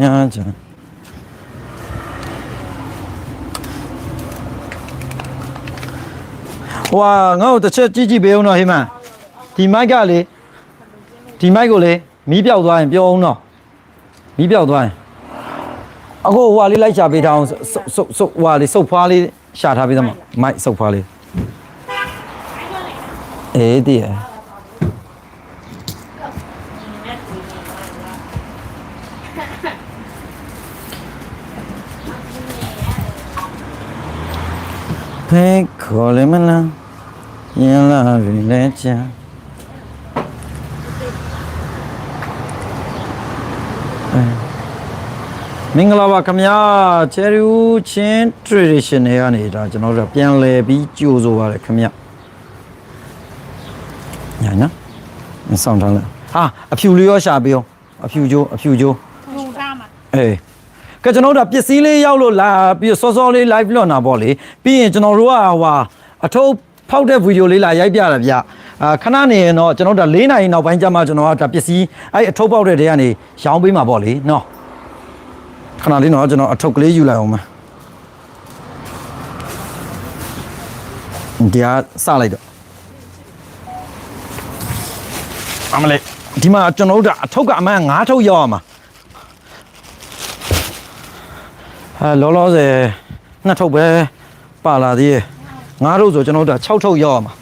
ညာချာဟွာငါ့ကိုတစ်ချက်ကြည့်ကြည့်ပေးအောင်တော့ဟိမဒီမိုက်ကလေဒီမိုက်ကိုလေမီးပြောက်သွားရင်ပြောအောင်တော့မီးပြောက်သွားရင်အခုဟွာလေးလိုက်ရှာပေးထားအောင်စုပ်စုပ်စုပ်ဟွာလေးစုပ်ဖွားလေးရှာထားပေးသမမိုက်စုပ်ဖွားလေးအေးတည်းရ ဖဲခေါ်လေမလားရင်လာပြီလဲချာမင်္ဂလာပါခင်ဗျာချယ်ရီဦးချင်း tradition တွေကနေဒါကျွန်တော်တို့ပြန်လဲပြီးကြိုးဆိုပါရခင်ဗျညာညာမဆောင်ထားလဲဟာအဖြူလေးရောရှာပေးအောင်အဖြူကျိုးအဖြူကျိုးလုံထားမှာအေး ကဲကျွန်တော်တို့ကပစ္စည်းလေးရောက်လို့လာပြီးတော့စောစောလေး live လွှင့်တာပေါ့လေပြီးရင်ကျွန်တော်တို့ကဟွာအထုပ်ဖောက်တဲ့ဗီဒီယိုလေးလာရိုက်ပြတာဗျအာခဏနေရင်တော့ကျွန်တော်တို့က၄နိုင်နောက်ပိုင်းကျမှကျွန်တော်ကဒါပစ္စည်းအဲ့အထုပ်ပေါက်တဲ့တဲကနေရောင်းပေးမှာပေါ့လေနော်ခဏလေးတော့ကျွန်တော်အထုပ်ကလေးယူလိုက်အောင်မယ်ဒီဟာစလိုက်တော့အမလေးဒီမှာကျွန်တော်တို့ကအထုပ်ကအမှန်၅ထုပ်ရောက်အောင်မှာ အဲလောလောဆယ်နှစ်ထုပ်ပဲပါလာသေးရဲ့ငါးထုပ်ဆိုကျွန်တော်တို့က6ထုပ်ရောက်ရမှာ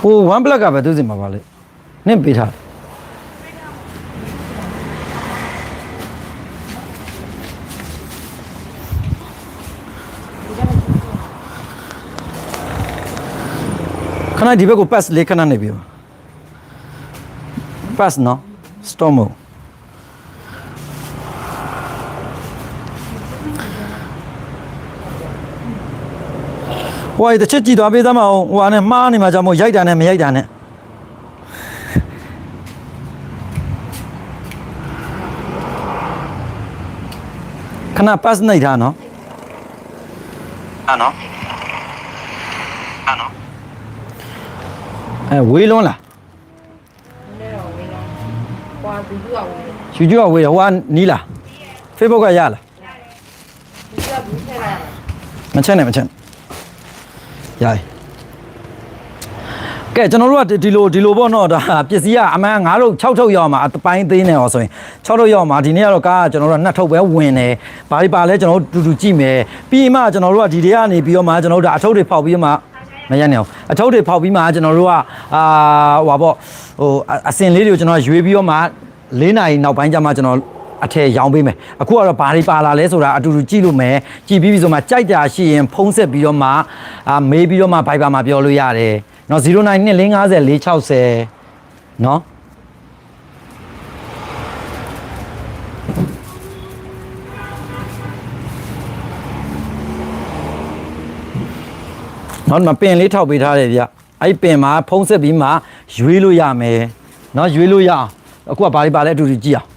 ဟို1 black ကပဲသူစင်မှာပါလေနင့်ပေးထားတယ် ခဏဒီဘက်ကို pass လေးခဏနေပြီပါ pass နော် storm မို့ဟိုတချစ်ကြည့်သွားပေးသမောင်းဟိုဟာနဲ့မှားနေမှာကြောင့်မို့ရိုက်တာနဲ့မရိုက်တာနဲ့ခဏ pass နေထားနော်အာနော်အာနော် အဲဝေးလွန်းလားလဲတော့ဝေးလားကွာဘူးဘူးကဝေးတယ်ယူကျူကဝေးတယ်ဟိုကနီးလား Facebook ကရလားဘူးကဘူးထဲလာတယ်မချက်နဲ့မချက်နဲ့ရိုင်ကဲကျွန်တော်တို့ကဒီလိုဒီလိုပေါ့နော်ဒါပစ္စည်းကအမှန်9ထုတ်6ထုတ်ရောက်မှာအပိုင်းသေးနေအောင်ဆိုရင်6ထုတ်ရောက်မှာဒီနေ့ကတော့ကားကကျွန်တော်တို့က2ထုတ်ပဲဝင်တယ်ဘာဒီပါလဲကျွန်တော်တို့တူတူကြည့်မယ်ပြီးမှကျွန်တော်တို့ကဒီတွေကနေပြီးတော့မှကျွန်တော်တို့ဒါအထုတ်တွေဖောက်ပြီးတော့မှ မရနိုင်အောင်အထုတ်တွေဖောက်ပြီးမှကျွန်တော်တို့ကအာဟိုပါပေါ့ဟိုအစင်လေးတွေကိုကျွန်တော်ရွေးပြီးတော့မှ၄နာရီနောက်ပိုင်းကျမှကျွန်တော် အထည်ရောင်းပေးမယ်အခုကတော့ဘာတွေပါလာလဲဆိုတာအတူတူကြည့်လို့မယ်ကြည့်ပြီးပြီဆိုမှကြိုက်တာရှိရင်ဖုံးဆက်ပြီးတော့မှအာမေးပြီးတော့မှ Viber မှာပြောလို့ရတယ်เนาะ09250460เนาะ နောက်မှပင်လေးထောက်ပေးထားတယ်ဗျအဲ့ပင်မှာဖုံးဆက်ပြီးမှရွေးလို့ရမယ်နော်ရွေးလို့ရအောင်အခုကဘာတွေပါလဲအတူတူကြည့်အောင်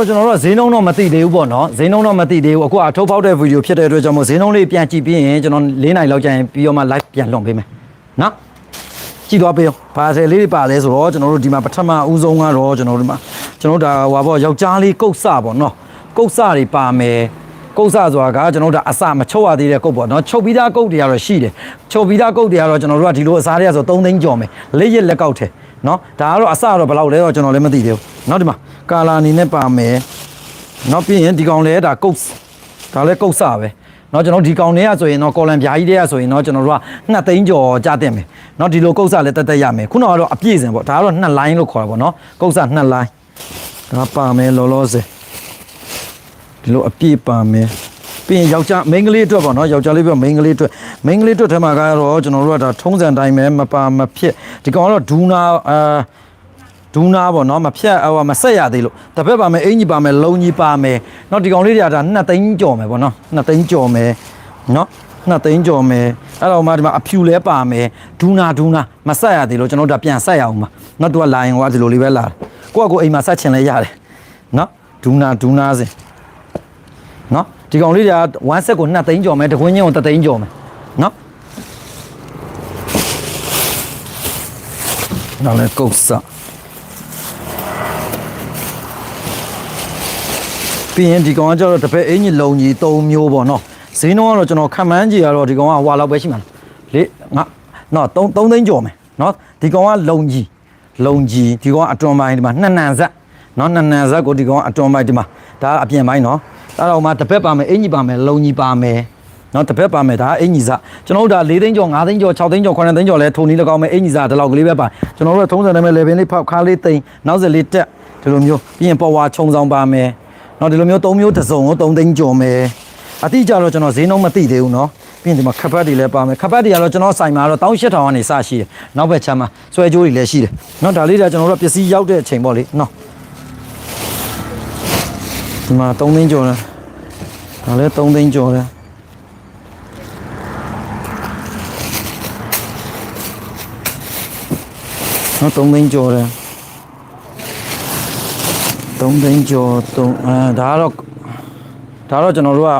တော့ကျွန်တော်တို့ကဈေးနှုန်းတော့မသိသေးဘူးပေါ့နော်ဈေးနှုန်းတော့မသိသေးဘူးအခုအထုတ်ဖောက်တဲ့ဗီဒီယိုဖြစ်တဲ့အတွက်ကြောင့်မို့ဈေးနှုန်းလေးပြန်ကြည့်ပြီးရင်ကျွန်တော်၄နိုင်လောက်ကြာရင်ပြီးတော့မှ live ပြန်လွှင့်ပေးမယ်နော်ကြည့်သွားပေးအောင်ဘာဆယ်လေးတွေပါလဲဆိုတော့ကျွန်တော်တို့ဒီမှာပထမဦးဆုံးကတော့ကျွန်တော်တို့ဒီမှာကျွန်တော်တို့ဒါဟိုပါပေါ့ယောက်ျားလေးကုတ်စပေါ့နော်ကုတ်စတွေပါမယ်ကုတ်စဆိုတာကကျွန်တော်တို့ဒါအစမချုပ်ရသေးတဲ့ကုတ်ပေါ့နော်ချုပ်ပြီးသားကုတ်တွေကတော့ရှိတယ်ချုပ်ပြီးသားကုတ်တွေကတော့ကျွန်တော်တို့ကဒီလိုအစားတွေကဆို3သိန်းကျော်မယ်လက်ရက်လက်ကောက်ထဲ နော်ဒါကတော့အစတော့ဘယ်လောက်လဲတော့ကျွန်တော်လည်းမသိသေးဘူးနော်ဒီမှာကာလာအနေနဲ့ပါမယ် နောက်ပြီးရင်ဒီကောင်လဲဒါကုတ်ဒါလဲကုတ်စပဲเนาะကျွန်တော်ဒီကောင်တွေကဆိုရင်เนาะကော်လန်ပြားကြီးတွေကဆိုရင်เนาะကျွန်တော်တို့က2သိန်းကျော်ကြားတင်မယ်เนาะဒီလိုကုတ်စလည်းတက်တက်ရမယ်ခုနကတော့အပြည့်စင်ပေါ့ဒါကတော့2 line လို့ခေါ်တာပေါ့เนาะကုတ်စ2 line ဒါပါမယ်လောလောဆယ် ဒီလိုအပြည့်ပါမယ် ပြီးရင်ယောက်ျားမိန်းကလေးအတွက်ပေါ့နော်ယောက်ျားလေးပြောမိန်းကလေးအတွက်မိန်းကလေးအတွက်ထဲမှာကတော့ကျွန်တော်တို့ကဒါထုံးစံတိုင်းပဲမပါမဖြစ်ဒီကောင်ကတော့ဒူနာအာဒူနာပေါ့နော်မဖြတ်ဟိုမဆက်ရသေးလို့တစ်ဖက်ပါမယ်အင်ကြီးပါမယ်လုံကြီးပါမယ်เนาะဒီကောင်လေးတွေကဒါ2သိန်းကျော်မယ်ပေါ့နော်2သိန်းကျော်မယ်เนาะ2သိန်းကျော်မယ်အဲ့တော့မှဒီမှာအဖြူလဲပါမယ်ဒူနာဒူနာမဆက်ရသေးလို့ကျွန်တော်တို့ဒါပြန်ဆက်ရအောင်ပါเนาะသူကလာရင်ကဒီလိုလေးပဲလာတယ်ကိုကကိုအိမ်မှာဆက်ချင်လဲရတယ်เนาะဒူနာဒူနာစင်เนาะ ဒီကောင်လေးတွေက1ဆက်ကို2သိန်းကျော်မယ်တကွင်းချင်းကို3သိန်းကျော်မယ်နော်နောက်လည်းကုတ်စပြီးရင်ဒီကောင်ကကျတော့တပည့်အင်ကြီးလုံကြီး3မျိုးပေါ့နော်ဈေးနှုန်းကတော့ကျွန်တော်ခံမှန်းကြီးကတော့ဒီကောင်ကဟွာလောက်ပဲရှိမှာလေငါနော်3 3သိန်းကျော်မယ်နော်ဒီကောင်ကလုံကြီးလုံကြီးဒီကောင်ကအတွန်ပိုင်းဒီမှာနှစ်နံဆက်နော်နှစ်နံဆက်ကိုဒီကောင်ကအတွန်ပိုင်းဒီမှာဒါအပြင်ပိုင်းနော် အဲ့တော့မှတစ်ဖက်ပါမယ်အင်ကြီးပါမယ်လုံကြီးပါမယ်နော်တစ်ဖက်ပါမယ်ဒါကအင်ကြီးစကျွန်တော်တို့ဒါ၄သိန်းကျော်၅သိန်းကျော်6သိန်းကျော်9သိန်းကျော်လဲထုံနီး၎င်းမယ်အင်ကြီးစဒီလောက်ကလေးပဲပါကျွန်တော်တို့ကထုံးစံတယ်မဲ့ level လေးဖောက်ခါလေးသိန်းနောက်ဆက်လေးတက်ဒီလိုမျိုးပြီးရင်ပေါ်ဝါခြုံဆောင်ပါမယ်နော်ဒီလိုမျိုး၃မျိုးတစ်စုံကို3သိန်းကျော်မယ်အတိအကျတော့ကျွန်တော်ဈေးနှုန်းမသိသေးဘူးနော်ပြီးရင်ဒီမှာခပတ်တွေလည်းပါမယ်ခပတ်တွေကတော့ကျွန်တော်ဆိုင်မှာတော့18000ကနေစရှိတယ်နောက်ဘက်ချမ်းမှာဆွဲကြိုးတွေလည်းရှိတယ်နော်ဒါလေးကကျွန်တော်တို့ပစ္စည်းရောက်တဲ့အချိန်ပေါ့လေနော်ဒီမှာ3သိန်းကျော်တယ် ဒါလည်း3သိန်းကျော်တယ် နော်3သိန်းကျော်တယ်3သိန်းကျော်3အဲဒါကတော့ဒါတော့ကျွန်တော်တို့က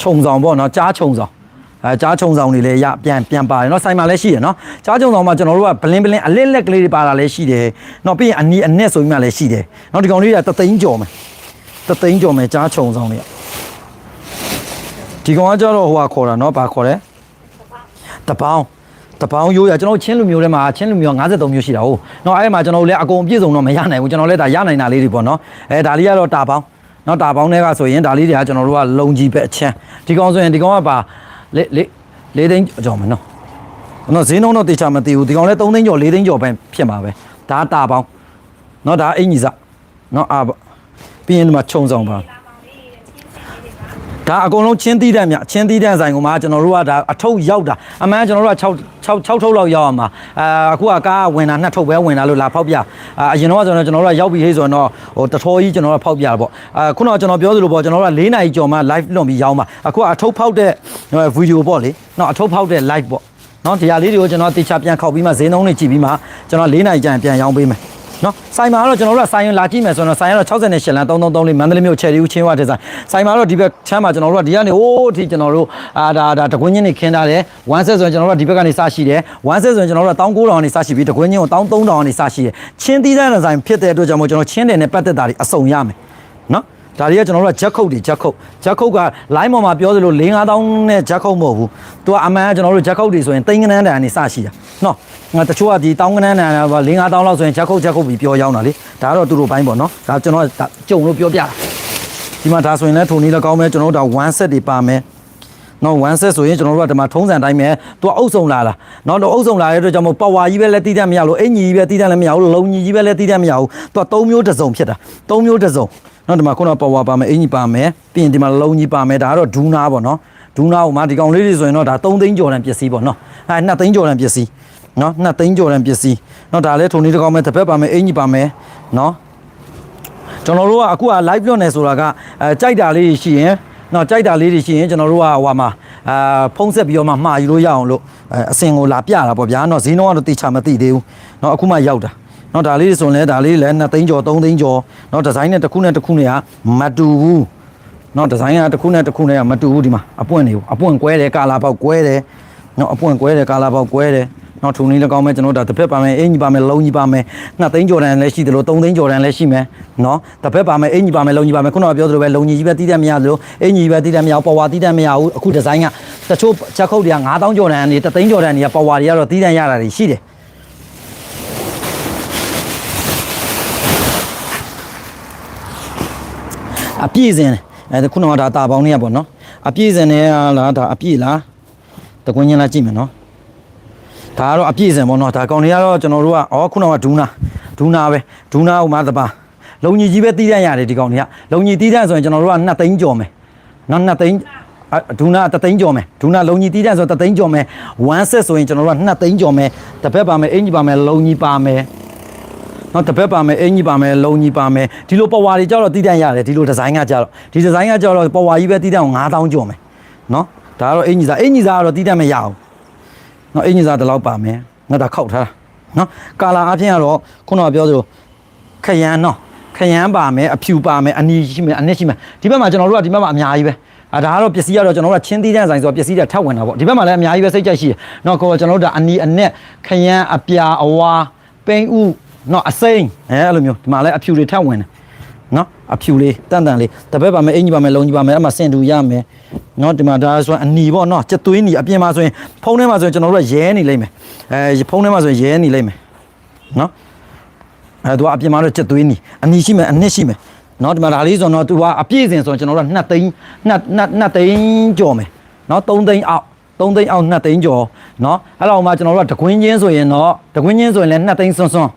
ခြုံဆောင်ပေါ့နော်ကြားခြုံဆောင်အဲကြားခြုံဆောင်တွေလည်းရပြန်ပြန်ပါတယ်เนาะဆိုင်မှာလည်းရှိတယ်เนาะကြားခြုံဆောင်မှာကျွန်တော်တို့ကဘလင်းဘလင်းအလစ်လက်ကလေးတွေပါတာလည်းရှိတယ်เนาะပြီးရင်အနီးအနက်ဆိုပြီးမှလည်းရှိတယ်เนาะဒီကောင်လေးကတသိန်းကျော်မယ်တသိန်းကျော်မယ်ကြားခြုံဆောင်တွေက ဒီကောင်ကကျတော့ဟိုဟာခေါ်တာเนาะဘာခေါ်လဲတပေါင်း တပေါင်းရိုးရကျွန်တော်ချင်းလူမျိုးထဲမှာချင်းလူမျိုး53မျိုးရှိတာဟုတ်เนาะအဲ့ဒီမှာကျွန်တော်တို့လည်းအကုန်ပြည့်စုံတော့မရနိုင်ဘူးကျွန်တော်လည်းဒါရနိုင်တာလေးတွေပေါ့เนาะအဲဒါလေးကတော့တာပေါင်းเนาะတာပေါင်းတွေကဆိုရင်ဒါလေးတွေကကျွန်တော်တို့ကလုံကြီးပဲအချမ်းဒီကောင်ဆိုရင်ဒီကောင်ကပါလေလေ၄သိန်းကျော်မယ်เนาะเนาะဈေးနှုန်းတော့တေချာမသိဘူးဒီကောင်လည်း3သိန်းကျော်4သိန်းကျော်ပဲဖြစ်မှာပဲဒါတာပေါင်းเนาะဒါအင်ကြီးစเนาะအာပြီးရင်ဒီမှာခြုံဆောင်ပါ ဒါအကုန်လုံးချင်းသီးတန်းမြချင်းသီးတန်းဆိုင်ကမှကျွန်တော်တို့ကဒါအထုပ်ရောက်တာအမှန်ကကျွန်တော်တို့က6 6 6ထုပ်လောက်ရောက်အောင်ပါအာအခုကကားဝင်တာနှစ်ထုပ်ပဲဝင်တာလို့လာဖောက်ပြအာအရင်တော့ဆိုတော့ကျွန်တော်တို့ကရောက်ပြီဟေးဆိုရင်တော့ဟိုတထောကြီးကျွန်တော်တို့ဖောက်ပြတာပေါ့အာခုနကကျွန်တော်ပြောသလိုပေါ့ကျွန်တော်တို့က၄နာရီကျော်မှ live လွန်ပြီးရောင်းပါအခုကအထုပ်ဖောက်တဲ့ဗီဒီယိုပေါ့လေနော်အထုပ်ဖောက်တဲ့ live ပေါ့နော်ဒီဟာလေးတွေကိုကျွန်တော်တေချာပြန်ခောက်ပြီးမှဈေးနှုန်းတွေကြည့်ပြီးမှကျွန်တော်၄နာရီကြာရင်ပြန်ရောင်းပေးမယ် နော်ဆိုင်မှာတော့ကျွန်တော်တို့ကဆိုင်ရင်လာကြည့်မယ်ဆိုတော့ဆိုင်ကတော့68လမ်း333လေးမန္တလေးမြို့ချယ်ရီဦးချင်းဝတဲ့ဆိုင်ဆိုင်မှာတော့ဒီဘက်ချမ်းမှာကျွန်တော်တို့ကဒီကနေဟိုးအထိကျွန်တော်တို့အာဒါဒါတကွင်းချင်းနေခင်းထားတယ်1 set ဆိုရင်ကျွန်တော်တို့ကဒီဘက်ကနေစရှိတယ်1 set ဆိုရင်ကျွန်တော်တို့က19000ကနေစရှိပြီးတကွင်းချင်းကို13000ကနေစရှိတယ်ချင်းသီးတဲ့ဆိုင်ဖြစ်တဲ့အတွက်ကြောင့်မို့ကျွန်တော်ချင်းတယ်နဲ့ပတ်သက်တာတွေအစုံရမယ်နော် ဒါတွေကကျွန်တော်တို့ကဂျက်ခုတ်တွေဂျက်ခုတ်ဂျက်ခုတ်က line ပေါ်မှာပြောသလို၄5000နဲ့ဂျက်ခုတ်မဟုတ်ဘူးသူကအမှန်ကကျွန်တော်တို့ဂျက်ခုတ်တွေဆိုရင်သိန်းကနန်းတန်ကနေစရှိတာနော်ငါတချို့ကဒီတောင်းကနန်းတန်က၄5000လောက်ဆိုရင်ဂျက်ခုတ်ဂျက်ခုတ်ပြီးပြောရောက်တာလေဒါကတော့သူတို့ဘိုင်းပေါ့နော်ဒါကျွန်တော်ကကြုံလို့ပြောပြတာဒီမှာဒါဆိုရင်လည်းထုံနေလည်းကောင်းမယ်ကျွန်တော်တို့ဒါ1 set တွေပါမယ်နော်1 set ဆိုရင်ကျွန်တော်တို့ကဒီမှာထုံးစံတိုင်းပဲသူကအုပ်ဆောင်လာလားနော်တော့အုပ်ဆောင်လာတဲ့အတွက်ကြောင့်မို့ပါဝါကြီးပဲလက်တီးတတ်မရလို့အင်ကြီးကြီးပဲတီးတတ်လည်းမရဘူးလုံကြီးကြီးပဲလက်တီးတတ်မရဘူးသူက3မျိုးတစ်စုံဖြစ်တာ3မျိုးတစ်စုံ နော်ဒီမှာခုနကပါဝါပါမယ်အင်ကြီးပါမယ်ပြီးရင်ဒီမှာလုံကြီးပါမယ်ဒါကတော့ဒူးနာပေါ့နော်ဒူးနာကိုမှဒီကောင်လေးတွေဆိုရင်တော့ဒါ3သိန်းကျော်တန်ပစ္စည်းပေါ့နော်အဲ2သိန်းကျော်တန်ပစ္စည်းနော်2သိန်းကျော်တန်ပစ္စည်းနော်ဒါလည်းထုံနေတစ်ကောင်မဲ့တစ်ဖက်ပါမယ်အင်ကြီးပါမယ်နော်ကျွန်တော်တို့ကအခုက live လွှင့်နေဆိုတာကအဲကြိုက်တာလေးရှိရင်နော်ကြိုက်တာလေးတွေရှိရင်ကျွန်တော်တို့ကဟိုမှာအာဖုံးဆက်ပြီးတော့မှမှာယူလို့ရအောင်လို့အဲအစင်ကိုလာပြတာပေါ့ဗျာနော်ဈေးနှုန်းကတော့တေချာမသိသေးဘူးနော်အခုမှရောက်တာ နော်ဒါလေးတွေဆိုရင်လည်းဒါလေးလည်း2သိန်းကျော်3သိန်းကျော်နော်ဒီဇိုင်းနဲ့တစ်ခုနဲ့တစ်ခုနဲ့ကမတူဘူးနော်ဒီဇိုင်းကတစ်ခုနဲ့တစ်ခုနဲ့ကမတူဘူးဒီမှာအပွင့်နေဘူးအပွင့်ကွဲတယ်ကာလာပေါက်ကွဲတယ်နော်အပွင့်ကွဲတယ်ကာလာပေါက်ကွဲတယ်နော်ထုံလေးလည်းကောင်းမယ်ကျွန်တော်တို့ဒါတစ်ဖက်ပါမယ်အင်ကြီးပါမယ်လုံးကြီးပါမယ်2သိန်းကျော်တန်လည်းရှိတယ်လို့3သိန်းကျော်တန်လည်းရှိမယ်နော်တစ်ဖက်ပါမယ်အင်ကြီးပါမယ်လုံးကြီးပါမယ်ခုနကပြောသလိုပဲလုံးကြီးကြီးပဲတီးတတ်မရသလိုအင်ကြီးပဲတီးတတ်မရဘူးပေါ်ဝါတီးတတ်မရဘူးအခုဒီဇိုင်းကတချို့ချက်ခုတ်တွေက9000ကျော်တန်နေ3သိန်းကျော်တန်တွေကပေါ်ဝါတွေကတော့တီးတတ်ရတာတွေရှိတယ် အပြည့်စင်အဲခုနကဒါတာပေါင်းတွေကပေါ့နော်အပြည့်စင်နဲ့လားဒါအပြည့်လားတကွင်းချင်းလားကြည့်မယ်နော်ဒါကတော့အပြည့်စံပေါ့နော်ဒါကောင်တွေကတော့ကျွန်တော်တို့ကဩခုနကဒူးနာဒူးနာပဲဒူးနာဥမာတပါလုံကြီးကြီးပဲတီးတန့်ရတယ်ဒီကောင်တွေကလုံကြီးတီးတန့်ဆိုရင်ကျွန်တော်တို့က2သိန်းကျော်မယ်နော်2သိန်းအဒူနာ3သိန်းကျော်မယ်ဒူနာလုံကြီးတီးတန့်ဆို3သိန်းကျော်မယ်1 set ဆိုရင်ကျွန်တော်တို့က2သိန်းကျော်မယ်တစ်ဖက်ပါမယ်အင်ကြီးပါမယ်လုံကြီးပါမယ် နော်တစ်ဖက်ပါမယ်အင်ကြီးပါမယ်လုံကြီးပါမယ်ဒီလိုပဝါတွေကြတော့တီးတန့်ရတယ်ဒီလိုဒီဇိုင်းကကြတော့ဒီဒီဇိုင်းကကြတော့ပဝါကြီးပဲတီးတန့်ကို9000ကျော်မယ်နော်ဒါကတော့အင်ကြီးစားအင်ကြီးစားကတော့တီးတန့်မရအောင်နော်အင်ဂျင်စာတစ်လောက်ပါမယ်ငါဒါခောက်ထားတာနော်ကာလာအပြင်ကတော့ခုနကပြောသလိုခရမ်းနော်ခရမ်းပါမယ်အဖြူပါမယ်အနီရှိမယ်အနစ်ရှိမယ်ဒီဘက်မှာကျွန်တော်တို့ကဒီဘက်မှာအများကြီးပဲအာဒါကတော့ပစ္စည်းကတော့ကျွန်တော်တို့ကချင်းသီးတန်းဆိုင်ဆိုတော့ပစ္စည်းတွေထပ်ဝင်တာပေါ့ဒီဘက်မှာလည်းအများကြီးပဲစိတ်ကြိုက်ရှိတယ်နော်ကိုကျွန်တော်တို့ဒါအနီအနက်ခရမ်းအပြာအဝါပိန်းဥ နော်အစိမ့်အဲအဲ့လိုမျိုးဒီမှာလည်းအဖြူတွေထပ်ဝင်တယ်နော်အဖြူလေးတန်တန်လေးတစ်ဘက်ပါမယ်အင်ကြီးပါမယ်လုံကြီးပါမယ်အဲ့မှာစင်တူရမယ်နော်ဒီမှာဒါဆိုရင်အနီပေါ့နော်စက်သွေးနီအပြင်မှာဆိုရင်ဖုံးထဲမှာဆိုရင်ကျွန်တော်တို့ကရဲနေလိမ့်မယ်အဲဖုံးထဲမှာဆိုရင်ရဲနေလိမ့်မယ်နော်အဲသူကအပြင်မှာတော့စက်သွေးနီအနီရှိမယ်အနှစ်ရှိမယ်နော်ဒီမှာဒါလေးဆိုတော့သူကအပြည့်စင်ဆိုရင်ကျွန်တော်တို့က2သိန်း2 2 2သိန်းကျော်မယ်နော်3သိန်းအောက်3သိန်းအောက်2သိန်းကျော်နော်အဲ့လောက်မှကျွန်တော်တို့ကတကွင်းချင်းဆိုရင်တော့တကွင်းချင်းဆိုရင်လည်း2သိန်းစွန်းစွန်း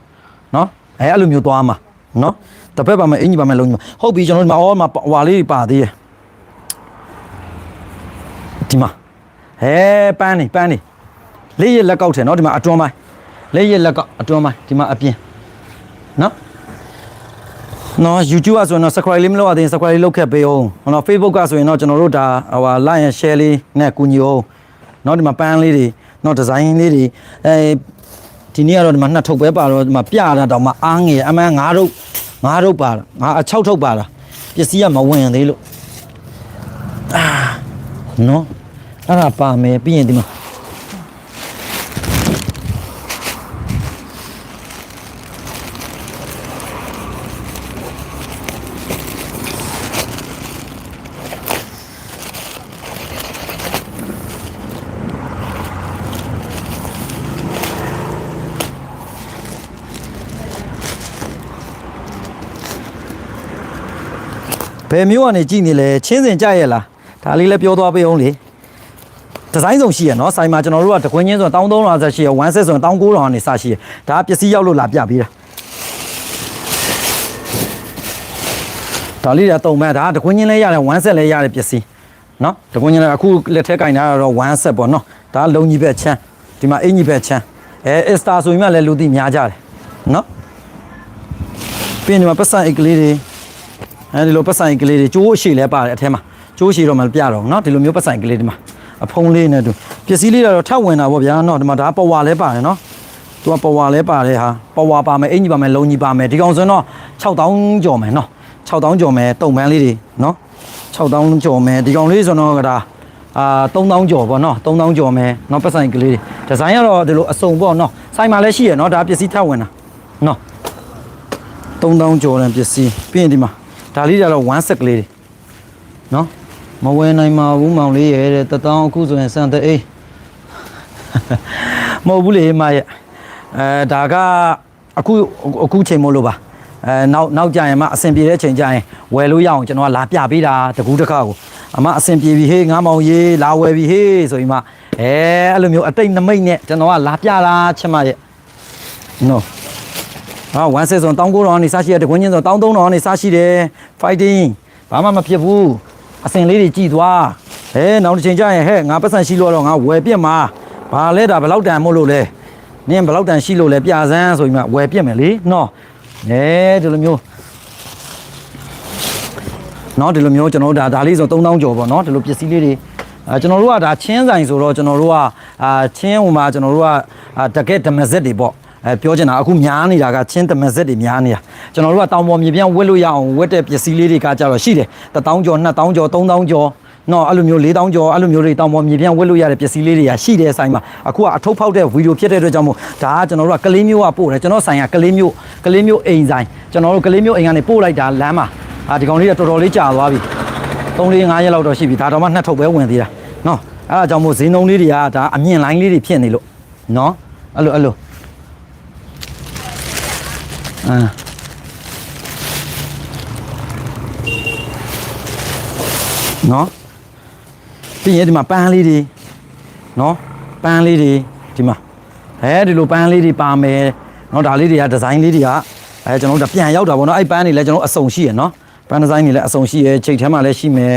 နော်အဲအဲ့လိုမျိုးသွားမှာနော်တစ်ဖက်ပါမယ်အင်ကြီးပါမယ်လုံးကြီးပါဟုတ်ပြီကျွန်တော်ဒီမှာအော်မှာဟွာလေးတွေပါသေးတယ်ဒီမှာဟဲပန်းနေပန်းနေလေးရလက်ကောက်တယ်နော်ဒီမှာအတွန်းပိုင်းလေးရလက်ကောက်အတွန်းပိုင်းဒီမှာအပြင်နော်နော် YouTube ကဆိုရင်တော့ subscribe လေးမလုပ်ရသေးရင် subscribe လေးလုပ်ခဲ့ပေးအောင်နော် Facebook ကဆိုရင်တော့ကျွန်တော်တို့ဒါဟိုဟာ like and share လေးနဲ့ကူညီအောင်နော်ဒီမှာပန်းလေးတွေနော်ဒီဇိုင်းလေးတွေအဲ ဒီနေ့ကတော့ဒီမှာနှစ်ထုပ်ပဲပါတော့ဒီမှာပြတာတော့မှအားငယ်အမှန်ငါးထုပ်ငါးထုပ်ပါတာငါအ6ထုပ်ပါတာပစ္စည်းကမဝင်သေးလို့အာနော်အဲ့ဒါပါမယ်ပြီးရင်ဒီမှာ ဘယ်မျိုးကနေကြည့်နေလဲချင်းစင်ကြရဲ့လားဒါလေးလည်းပြောသွားပေးအောင်လေဒီဇိုင်းစုံရှိရနော်ဆိုင်မှာကျွန်တော်တို့ကတကွင်းချင်းဆိုတော့1350ရှိရ1 set ဆိုရင်1900ကနေစရှိရဒါကပစ္စည်းရောက်လို့လာပြပေးတာဒါလေးကတုံမဲ့ဒါကတကွင်းချင်းလည်းရတယ်1 set လည်းရတယ်ပစ္စည်းနော်တကွင်းချင်းလည်းအခုလက်ထဲကင်ထားတာတော့1 set ပေါ့နော်ဒါကလုံကြီးပဲချမ်းဒီမှာအင်ကြီးပဲချမ်းအဲအစတာဆိုရင်မှလည်းလူသိများကြတယ်နော်ပြီးရင်ဒီမှာပတ်စံအိတ်ကလေးတွေ အဲဒီလိုပတ်ဆိုင်ကလေးတွေကျိုးအရှိလဲပါတယ်အထဲမှာကျိုးအရှိတော့မပြတော့ဘူးเนาะဒီလိုမျိုးပတ်ဆိုင်ကလေးတွေမှာအဖုံးလေးနဲ့တူပစ္စည်းလေးတော့ထပ်ဝင်တာပေါ့ဗျာเนาะဒီမှာဒါပဝါလဲပါတယ်เนาะသူကပဝါလဲပါတယ်ဟာပဝါပါမယ်အင်ကြီးပါမယ်လုံကြီးပါမယ်ဒီကောင်ဆိုရင်တော့6000ကျော်မယ်เนาะ6000ကျော်မယ်တုံပန်းလေးတွေเนาะ6000ကျော်မယ်ဒီကောင်လေးဆိုတော့ကဒါအာ3000ကျော်ပေါ့เนาะ3000ကျော်မယ်เนาะပတ်ဆိုင်ကလေးတွေဒီဇိုင်းကတော့ဒီလိုအစုံပေါ့เนาะဆိုင်မှာလည်းရှိရเนาะဒါပစ္စည်းထပ်ဝင်တာเนาะ 3000ကျော်တဲ့ပစ္စည်းပြီးရင်ဒီမှာ ဒါလေးကြတော့1 set ကလေးတွေနော်မဝယ်နိုင်ပါဘူးမောင်လေးရဲ့တဲ့တထောင်အခုဆိုရင်စံတဲ့အေးမဟုတ်ဘူးလေမရဲ့အဲဒါကအခုအခုချိန်မို့လို့ပါအဲနောက်နောက်ကြရင်မှအဆင်ပြေတဲ့ချိန်ကြရင်ဝယ်လို့ရအောင်ကျွန်တော်ကလာပြပေးတာတကူးတစ်ခါကိုအမအဆင်ပြေပြီဟေးငါမောင်ရေးလာဝယ်ပြီဟေးဆိုပြီးမှအဲအဲ့လိုမျိုးအတိတ်နမိတ်နဲ့ကျွန်တော်ကလာပြတာချက်မရဲ့နော် ဟာ1 season 1900ကနေစရှိတယ်တကွင်းချင်းဆို1300ကနေစရှိတယ် fighting ဘာမှမဖြစ်ဘူးအစင်လေးတွေကြည်သွားဟဲနောက်တစ်ချိန်ကျရင်ဟဲ့ငါပတ်စံရှိလို့တော့ငါဝယ်ပြက်မှာဘာလဲဒါဘယ်လောက်တန်မို့လို့လဲနင်းဘယ်လောက်တန်ရှိလို့လဲပြစမ်းဆိုပြီးမှဝယ်ပြက်မယ်လေနော်အဲဒီလိုမျိုးနော်ဒီလိုမျိုးကျွန်တော်တို့ဒါဒါလေးဆို3000ကျော်ပေါ့နော်ဒီလိုပစ္စည်းလေးတွေအဲကျွန်တော်တို့ကဒါချင်းဆိုင်ဆိုတော့ကျွန်တော်တို့ကအာချင်းဟိုမှာကျွန်တော်တို့ကအာတကက်ဒမဇက်တွေပေါ့ အဲပြောချင်တာအခုများနေတာကချင်းဒမဇက်တွေများနေတာကျွန်တော်တို့ကတောင်ပေါ်မြေပြန့်ဝက်လို့ရအောင်ဝက်တဲ့ပစ္စည်းလေးတွေကကြတော့ရှိတယ်1000ကျော်2000ကျော်3000ကျော်နော်အဲ့လိုမျိုး4000ကျော်အဲ့လိုမျိုးတွေတောင်ပေါ်မြေပြန့်ဝက်လို့ရတဲ့ပစ္စည်းလေးတွေကရှိတယ်ဆိုင်မှာအခုကအထုပ်ဖောက်တဲ့ဗီဒီယိုဖြစ်တဲ့အတွက်ကြောင့်မို့ဒါကကျွန်တော်တို့ကကလေးမျိုးကပို့တယ်ကျွန်တော်ဆိုင်ကကလေးမျိုးကလေးမျိုးအိမ်ဆိုင်ကျွန်တော်တို့ကလေးမျိုးအိမ်ကနေပို့လိုက်တာလမ်းမှာအာဒီကောင်လေးကတော်တော်လေးကြာသွားပြီ3 4 5ရက်လောက်တော့ရှိပြီဒါတော့မှနှစ်ထုပ်ပဲဝင်သေးတာနော်အဲ့ဒါကြောင့်မို့ဈေးနှုန်းလေးတွေကဒါအမြင့်လိုင်းလေးတွေဖြစ်နေလို့နော်အဲ့လိုအဲ့လို အာနော်ပြီးရင်ဒီမှာပန်းလေးတွေနော်ပန်းလေးတွေဒီမှာအဲဒီလိုပန်းလေးတွေပါမယ်နော်ဒါလေးတွေကဒီဇိုင်းလေးတွေကအဲအဲကျွန်တော်တို့ဒါပြန်ရောက်တာပေါ့နော်အဲ့ပန်းတွေလည်းကျွန်တော်တို့အစုံရှိရနော်ပန်းဒီဇိုင်းတွေလည်းအစုံရှိရချိန်ထဲမှာလည်းရှိမယ်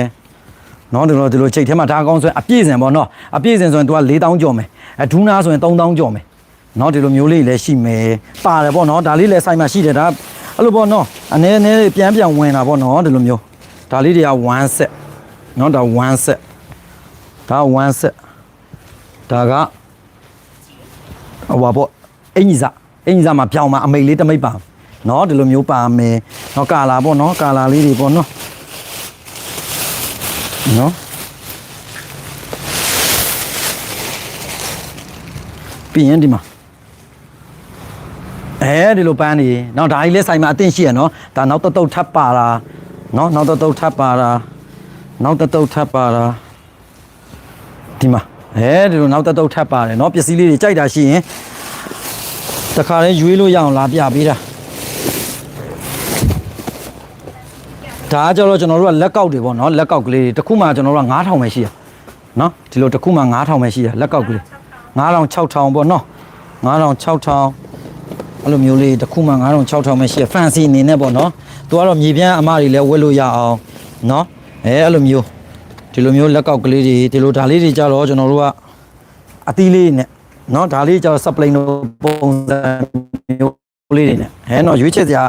နော်ဒီလိုဒီလိုချိန်ထဲမှာဒါအကောင်းဆိုရင်အပြည့်စင်ပေါ့နော်အပြည့်စင်ဆိုရင်သူက4000ကျော်မယ်အဒူးနာဆိုရင်3000ကျော်မယ် နော်ဒီလိုမျိုးလေးလည်းရှိမယ်ပါတယ်ပေါ့နော်ဒါလေးလည်းဆိုင်မှာရှိတယ်ဒါအဲ့လိုပေါ့နော်အနေနဲ့ပြန်ပြန်ဝင်တာပေါ့နော်ဒီလိုမျိုးဒါလေးတွေက1 set နော်ဒါ1 set ဒါ1 set ဒါကဟိုပါပေါ့အင်ကြီးစားအင်ကြီးစားမှာပြောင်းမှာအမိတ်လေးတစ်မိတ်ပါနော်ဒီလိုမျိုးပါမယ်နော်ကာလာပေါ့နော်ကာလာလေးတွေပေါ့နော်နော်ပြီးရင်ဒီမှာ အဲဒီလိုပန်းနေနော်ဒါကြီးလဲဆိုင်မှာအသင့်ရှိရနော်ဒါနောက်တတုတ်ထပ်ပါတာနော်နောက်တတုတ်ထပ်ပါတာနောက်တတုတ်ထပ်ပါတာဒီမှာအဲဒီလိုနောက်တတုတ်ထပ်ပါတယ်နော်ပစ္စည်းလေးတွေကြိုက်တာရှိရင်တခါလဲရွေးလို့ရအောင်လာပြပေးတာဒါကြတော့ကျွန်တော်တို့ကလက်ကောက်တွေပေါ့နော်လက်ကောက်ကလေးတွေတစ်ခုမှကျွန်တော်တို့က9000ပဲရှိရနော်ဒီလိုတစ်ခုမှ9000ပဲရှိရလက်ကောက်ကလေး9000 6000ပေါ့နော်9000 6000 အဲ့လိုမျိုးလေးတစ်ခုမှ9000 6000ပဲရှိရ fancy အနေနဲ့ပေါ့နော်သူကတော့မြေပြန့်အမတွေလည်းဝက်လို့ရအောင်နော်အဲအဲ့လိုမျိုးဒီလိုမျိုးလက်ကောက်ကလေးတွေဒီလိုဒါလေးတွေကြတော့ကျွန်တော်တို့ကအသီးလေးနဲ့နော်ဒါလေးကြတော့ supply တို့ပုံစံမျိုးလေးတွေနဲ့ဟဲ့နော်ရွေးချယ်စရာ